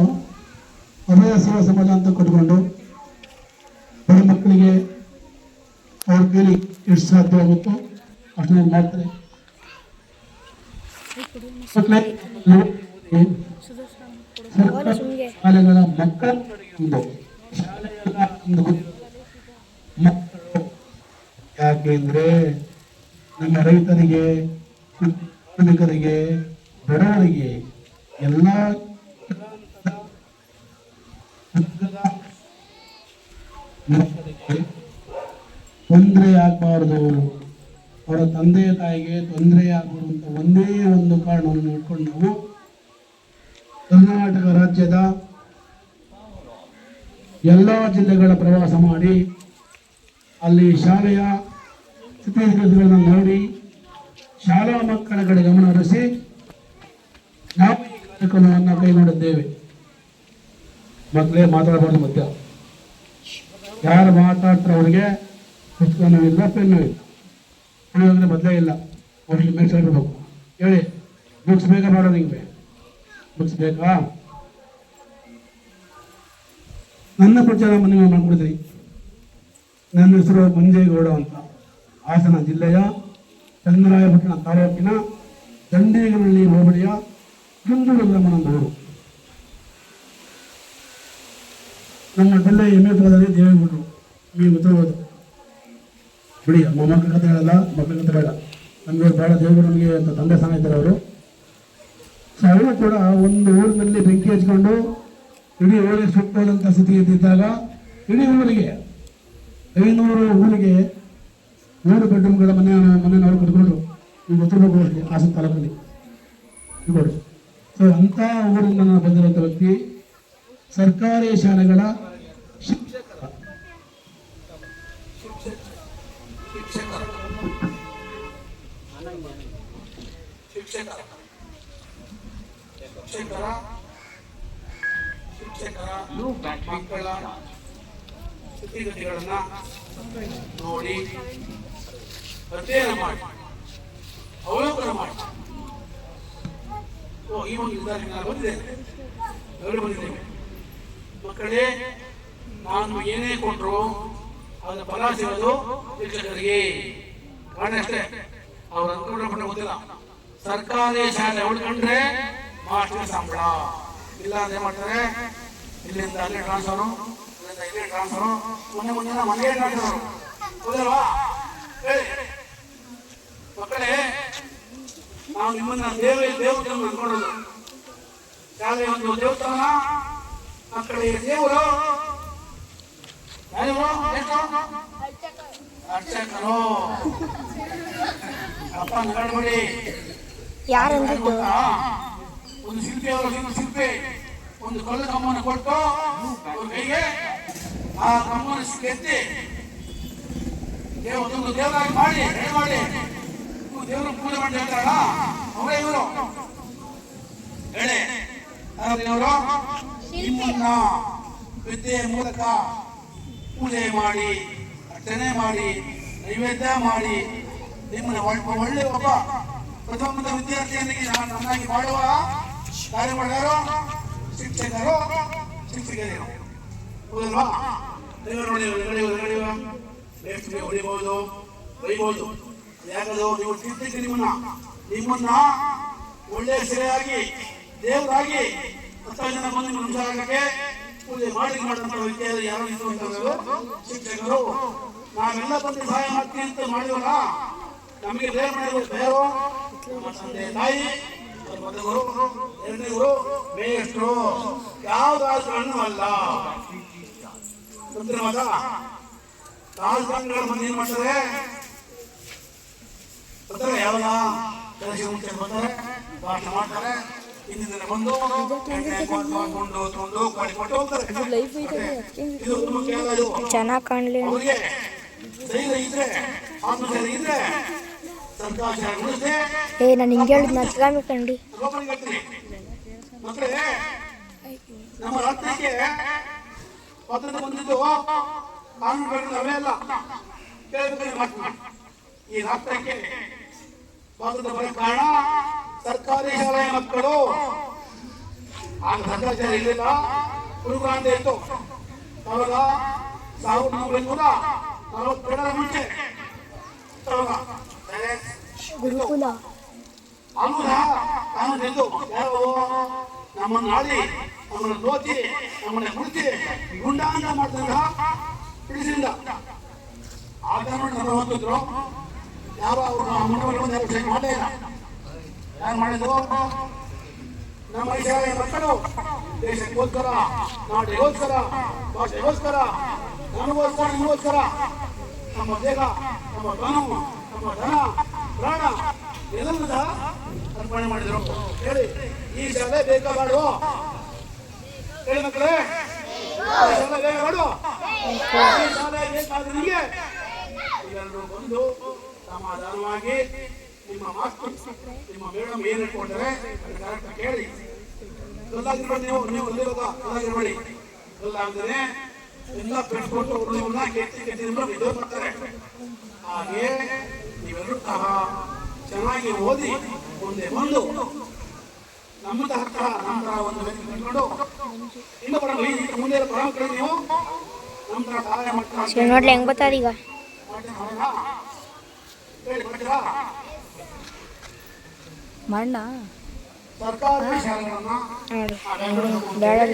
ಅವರು ಅಭಯ ಸೇವಾ ಸಮಾಜ ಅಂತ ಕಟ್ಕೊಂಡು ಬಡ ಮಕ್ಕಳಿಗೆ ಅವ್ರ ಕೈಲಿ ಎಷ್ಟು ಸಾಧ್ಯವಾಗುತ್ತೋ ಅಷ್ಟನ್ನ ಮಾಡ್ತಾರೆ. ನೀವು ಶಾಲೆಗಳ ಮಕ್ಕಳ ಮಕ್ಕಳು ಯಾಕೆಂದ್ರೆ ನಮ್ಮ ರೈತರಿಗೆ ಕಾರ್ಮಿಕರಿಗೆ ಬಡವರಿಗೆ ಎಲ್ಲ ಮಕ್ಕಳಿಗೆ ತೊಂದರೆ ಆಗಬಾರ್ದು. ಅವರ ತಂದೆ ತಾಯಿಗೆ ತೊಂದರೆ ಅಂತ ಒಂದೇ ಒಂದು ಕಾರಣವನ್ನು ಇಟ್ಕೊಂಡು ನಾವು ಕರ್ನಾಟಕ ರಾಜ್ಯದ ಎಲ್ಲ ಜಿಲ್ಲೆಗಳ ಪ್ರವಾಸ ಮಾಡಿ ಅಲ್ಲಿ ಶಾಲೆಯ ಸ್ಥಿತಿಗತಿಗಳನ್ನು ನೋಡಿ, ಶಾಲಾ ಮಕ್ಕಳ ಕಡೆ ಗಮನ ಹರಿಸಿ, ನಾವು ಈ ಕಾರ್ಯಕ್ರಮವನ್ನು ಕೈಗೊಂಡಿದ್ದೇವೆ. ಮಕ್ಕಳೇ ಮಾತಾಡಬಾರ್ದು ಮಧ್ಯ ಯಾರು ಮಾತಾಡ್ತಾರೆ ಅವರಿಗೆ ಪುಸ್ತಕನೂ ಇಲ್ಲ ಪೆನ್ನು ಇಲ್ಲ ಮೊದಲೇ ಇಲ್ಲ. ಅವ್ರಿಗೆ ಮೇಲೆ ಹೇಳ್ಬೇಕು ಹೇಳಿ ಬುಕ್ಸ್ ಬೇಕಾ ಬೇಡ ನಿಮಗೆ ಬುಕ್ಸ್ ಬೇಕಾ? ನನ್ನ ಪ್ರಚಾರ ಮನೆ ಮಾಡ್ಕೊಡ್ತೀನಿ. ನನ್ನ ಹೆಸರು ಮಂಜೇಗೌಡ ಅಂತ. ಹಾಸನ ಜಿಲ್ಲೆಯ ಚಂದ್ರಾಯಪಟ್ಟಣ ತಾಲೂಕಿನ ದಂಡೇಗನಹಳ್ಳಿ ಹೋಬಳಿಯ ಕುಂದೂರು ಗ್ರಾಮನವರು ನಮ್ಮ ಜಿಲ್ಲೆ ಎಮ್ಮೆ ಪದವಿ ದೇವೇಗೌಡರು ನೀವು ಗೊತ್ತಿರ್ಬೋದು ಬಿಡಿ ಮೊಮ್ಮಕ್ಕಳ ಕಥೆ ಹೇಳಲ್ಲ, ಮಕ್ಕಳ ಕಥೆ ಬೇಡ. ನಮಗೆ ದೇವರು ನಮಗೆ ಅಂತ ತಂದೆ ಸ್ಥಾನ ಇದ್ದಾರೆ ಅವರು. ಸೊ, ಅವರು ಕೂಡ ಒಂದು ಊರಿನಲ್ಲಿ ಬೆಂಕಿ ಹಚ್ಕೊಂಡು ಇಡೀ ಊರಿಗೆ ಸುಟ್ಟೋದಂಥ ಸ್ಥಿತಿ ಇದ್ದಿದ್ದಾಗ ಇಡೀ ಊರಿಗೆ ಐನೂರು ಊರಿಗೆ ಮೂರು ಬೆಡ್ರೂಮ್ಗಳ ಮನೆ ಮನೆಯವರು ಕಟ್ಕೊಂಡ್ರು ನೀವು ಗೊತ್ತಿರಬೇಕು ಅವ್ರಿಗೆ ಹಾಸನ ತಾಲೂಕಲ್ಲಿ. ಸೊ, ಅಂಥ ಊರಿಂದ ನಾನು ಬಂದಿರುವಂಥ ವ್ಯಕ್ತಿ ಸರ್ಕಾರಿ ಶಾಲೆಗಳ ಶಿಕ್ಷಕರ ಶಿಕ್ಷಕರ ಮಕ್ಕಳ ಸ್ಥಿತಿಗತಿಗಳನ್ನ ನೋಡಿ ಅಧ್ಯಯನ ಮಾಡಿ ಅವಲೋಕನ ಮಾಡಿ ಈ ಒಂದು ಬಂದಿದೆ ಬಂದಿದೆ ಬಂದಿದ್ದೇನೆ ಎರಡು ಬಂದಿದ್ದೇನೆ ಮಕ್ಕಳೇ, ನಾನು ಏನೇ ಕೊಟ್ಟರು ಅದರ ಫಲ ಸಿಗೋದು ಶಿಕ್ಷಕರಿಗೆ. ಕಾರಣ ಅಷ್ಟೇ, ಅವ್ರು ಅನ್ಕೊಂಡ್ರೆ ಗೊತ್ತಿಲ್ಲ. ಸರ್ಕಾರಿ ಶಾಲೆ ಉಳ್ಕೊಂಡ್ರೆ ಮಾಸ್ಟರ್ ಸಂಬಳ. ಇಲ್ಲ ಅಂದ್ರೆ ಮಾಡ್ತಾರೆ? ಇಲ್ಲಿಂದ ಅಲ್ಲಿ ಟ್ರಾನ್ಸ್ಫರು ಇಲ್ಲಿಂದ ಇಲ್ಲಿ ಟ್ರಾನ್ಸ್ಫರು ಮೊನ್ನೆ ಮೊನ್ನೆ ಮನೆಗೆ ಟ್ರಾನ್ಸ್ಫರು ಹೌದಲ್ವಾ ಮಕ್ಕಳೇ ನಾವು ನಿಮ್ಮನ್ನ ದೇವ, ದೇವತೆಯನ್ನು ಅನ್ಕೊಳ್ಳೋದು ಶಾಲೆ ಒಂದು ದೇವಸ್ಥಾನ ಮಕ್ಕಳಿಗೆ ದೇವರು ಯಾರು ಎಷ್ಟು ಅರ್ಚಕರು ಅಪ್ಪ ನಗಡ್ಬೇಡಿ ಯಾರಂದಿದ್ದು? ಒಂದು ಶಿಲ್ಪಿ ಅವರು, ಇನ್ನೊಂದು ಶಿಲ್ಪಿ. ಒಂದು ಕಲ್ಲು ಕಮ್ಮನ್ನು ಕೊಟ್ಟು ಅವ್ರ ಕೈಗೆ ಆ ಕಮ್ಮನ ಎತ್ತಿ. ಒಂದು ದೇವರಾಗಿ ಮಾಡಿ, ರೆಡಿ ಮಾಡಿ. ದೇವರು ಪೂಜೆ ಮಾಡಿ ಹೇಳ್ತಾರಲ್ಲ ಅವರೇ ಇವರು. ಹೇಳಿ. ಯಾರು ನಿಮ್ಮನ್ನ ವಿದ್ಯೆಯ ಮೂಲಕ ಪೂಜೆ ಮಾಡಿ, ಅರ್ಚನೆ ಮಾಡಿ, ನೈವೇದ್ಯ ಮಾಡಿ, ನಿಮ್ಮನ್ನ ಒಳ್ಳೆ ಒಬ್ಬ ಪ್ರಥಮ ವಿದ್ಯಾರ್ಥಿಯನಿಗೆ ನಾನು ನನ್ನಾಗಿ ಮಾಡುವ ಕಾರ್ಯ ಮಾಡಿದಾರೋ ಶಿಕ್ಷಕರು ಶಿಕ್ಷಕಿಯರು ಹೌದಲ್ವಾ? ದೇವರು ಬೇಸ್ಗೆ ಹೊಡಿಬಹುದು, ಬೈಬಹುದು. ಯಾಕಂದ್ರೆ ನೀವು ನಿಮ್ಮನ್ನ ನಿಮ್ಮನ್ನ ಒಳ್ಳೆಯ ಸೆರೆಯಾಗಿ, ದೇವರಾಗಿ ಹತ್ತಾರು ಜನ ಬಂದು ನಿಮ್ಮ ನಮಸ್ಕಾರಕ್ಕೆ ಪೂಜೆ ಮಾಡಿ ಮಾಡಿದಂತ ವಿದ್ಯಾರ್ಥಿ ಯಾರು ನಿಂತುವಂತವರು ಶಿಕ್ಷಕರು, ನಾವೆಲ್ಲ ಬಂದು ಸಹಾಯ ಮಾಡ್ತೀವಿ ಅಂತ ಮಾಡಿವಲ್ಲ, ನಮಗೆ ಬೇರೆ ಮಾಡಿದ್ರು ಬೇರು ನಮ್ಮ ತಂದೆ ತಾಯಿ, ನಮ್ಮ ಬಂಧುಗಳು ಎರಡನೇ ಗುರು ಮೇಷ್ಟ್ರು ಯಾವ್ದಾದ್ರು ಹಣ್ಣು ಅಲ್ಲ. ಗೊತ್ತಿರ ಮಗ ರಾಜಕಾರಣಿಗಳ ಮಂದಿ ಏನ್ ಮಾಡ್ತಾರೆ? ಬರ್ತಾರೆ ಯಾವಾಗ? ಬರ್ತಾರೆ, ಭಾಷಣ ಮಾಡ್ತಾರೆ. ಚೆನ್ನಾಗಿ ಕಾಣಲಿ ಏ ನಾನು ಹಿಂಗೆ ಹೇಳಿದ್ ನಚ್ಕಾಮಿ ಕಂಡಿ ನಮ್ಮ ರಾಷ್ಟ್ರಕ್ಕೆ ಸ್ವಾತಂತ್ರ್ಯ ಬಂದಿದ್ದು ಕಾನೂನುಗಳು ಅವೇ ಅಲ್ಲ. ಕೇಳಬೇಕು ಮಾಡ್ತೀನಿ ಈ ರಾಷ್ಟ್ರಕ್ಕೆ ಸ್ವಾತಂತ್ರ್ಯ ಬರೋ ಕಾರಣ ಸರ್ಕಾರಿ ಶಾಲೆಯ ಮಕ್ಕಳು ಆ ಭ್ರಷ್ಟಾಚಾರ ಇರಲಿಲ್ಲ ಗುರುಕುಲ ಅಂತ ಇತ್ತು. ಅವಾಗ ಸಾವಿರದ ಒಂಬೈನೂರ ನಲವತ್ತೆರಡರ ಮುಂಚೆ. ಗುರುಕುಲ. ಅನುಗ್ರಹ ತಾನು ನಿಂತು ಯಾರೋ ನಮ್ಮನ್ನು ಆಡಿ ನಮ್ಮನ್ನು ದೋಚಿ ನಮ್ಮನ್ನು ಕುಡಿಸಿ ಗುಂಡಾಂತ ಮಾಡಿದಂತಹ ಬಿಡಿಸಿಲ್ಲ ಆಗ ನೋಡಿ ನಮ್ಮ ಹೊಂದಿದ್ರು ಯಾರು ಅವರು ಮನವನ್ನು ಒಂದು ಎರಡು ಮಾಡೇ ಇಲ್ಲ. ಯಾರು ಮಾಡಿದ್ರು? ನಮ್ಮ ಶಾಲೆಯ ಮಕ್ಕಳು, ದೇಶಕ್ಕೋಸ್ಕರ, ನಾಡಿಗೋಸ್ಕರ, ಭಾಷೆಗೋಸ್ಕರ ನನಗೋಸ್ಕರ ನಿಮಗೋಸ್ಕರ, ನಮ್ಮ ದೇಹ, ನಮ್ಮ ಕಾನೂನು ನಮ್ಮ ಧನ, ಪ್ರಾಣ ಎಲ್ಲವೂ ಸಹ ಅರ್ಪಣೆ ಮಾಡಿದರು. ಹೇಳಿ, ಈ ಶಾಲೆ ಬೇಕಾ ಬೇಡವೋ ಹೇಳಿ ಮಕ್ಕಳೇ ಶಾಲೆ ಬೇಕಾ ಈ ಇದನ್ನು ಬಂದು ಸಮಾಧಾನವಾಗಿ ನಿಮ್ಮ ಮಾಸ್ಟರ್ ನಿಮ್ಮ ಮೇಡಮ್ ಏನು ಹೇಳ್ಕೊಂಡ್ರೆ ಕರೆಕ್ಟ್ ಕೇಳಿ ಗೊತ್ತಾಗಿರ್ಬೇಡಿ ನೀವು ನೀವು ಬಂದಿರೋದ ಗೊತ್ತಾಗಿರ್ಬೇಡಿ ಅಂದ್ರೆ ಎಲ್ಲ ಕಟ್ಕೊಂಡು ಉಳಿದವನ್ನ ಕೆತ್ತಿ ಕೆತ್ತಿ ನಿದ್ರೆ ಬರ್ತಾರೆ ಹಾಗೆ ನೀವೆಲ್ಲರೂ ಸಹ ಚೆನ್ನಾಗಿ ಓದಿ ಮುಂದೆ ಬಂದು ನಮ್ಮ ಹತ್ರ ನಮ್ಮ ಒಂದು ವ್ಯಕ್ತಿ ಕಟ್ಕೊಂಡು ಇನ್ನೊಬ್ಬರ ಮುಂದೆ ಇರೋ ನೀವು ನಮ್ಮ ತರ ಸಹಾಯ ಮಾಡ್ತಾರೆ ನೋಡ್ಲಿ ಹೆಂಗ್ ಗೊತ್ತಾದ ಈಗ ಹೇಳಿ ಬರ್ತೀರಾ ಮಣ್ಣ? ಬೇಡ.